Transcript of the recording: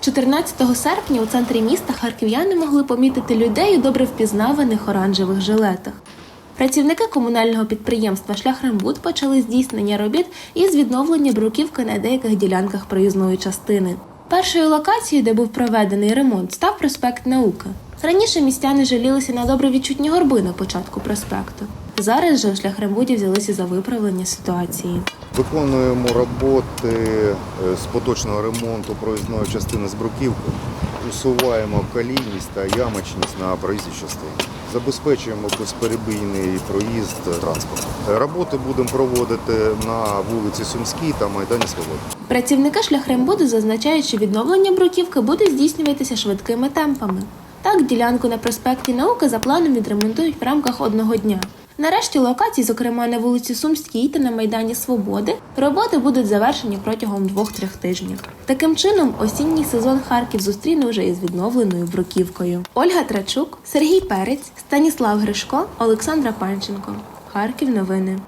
14 серпня у центрі міста харків'яни могли помітити людей у добре впізнаваних оранжевих жилетах. Працівники комунального підприємства Шляхрембуд почали здійснення робіт із відновлення бруківки на деяких ділянках проїзної частини. Першою локацією, де був проведений ремонт, став проспект Науки. Раніше містяни жалілися на добре відчутні горби на початку проспекту. Зараз же Шляхрембуді взялися за виправлення ситуації. Виконуємо роботи е, з поточного ремонту проїзної частини з бруківки. Усуваємо калійність та ямочність на проїзній частині. Забезпечуємо безперебійний проїзд транспорту. Е, Роботи будемо проводити на вулиці Сумській та Майдані Свободи. Працівники шляхрембуду зазначають, що відновлення бруківки буде здійснюватися швидкими темпами. Так, ділянку на проспекті науки за планом відремонтують в рамках одного дня. Нарешті локацій, зокрема на вулиці Сумській та на Майдані Свободи, роботи будуть завершені протягом двох-трьох тижнів. Таким чином, осінній сезон Харків зустріне вже із відновленою бруківкою. Ольга Трачук, Сергій Перець, Станіслав Гришко, Олександра Панченко. Харків новини.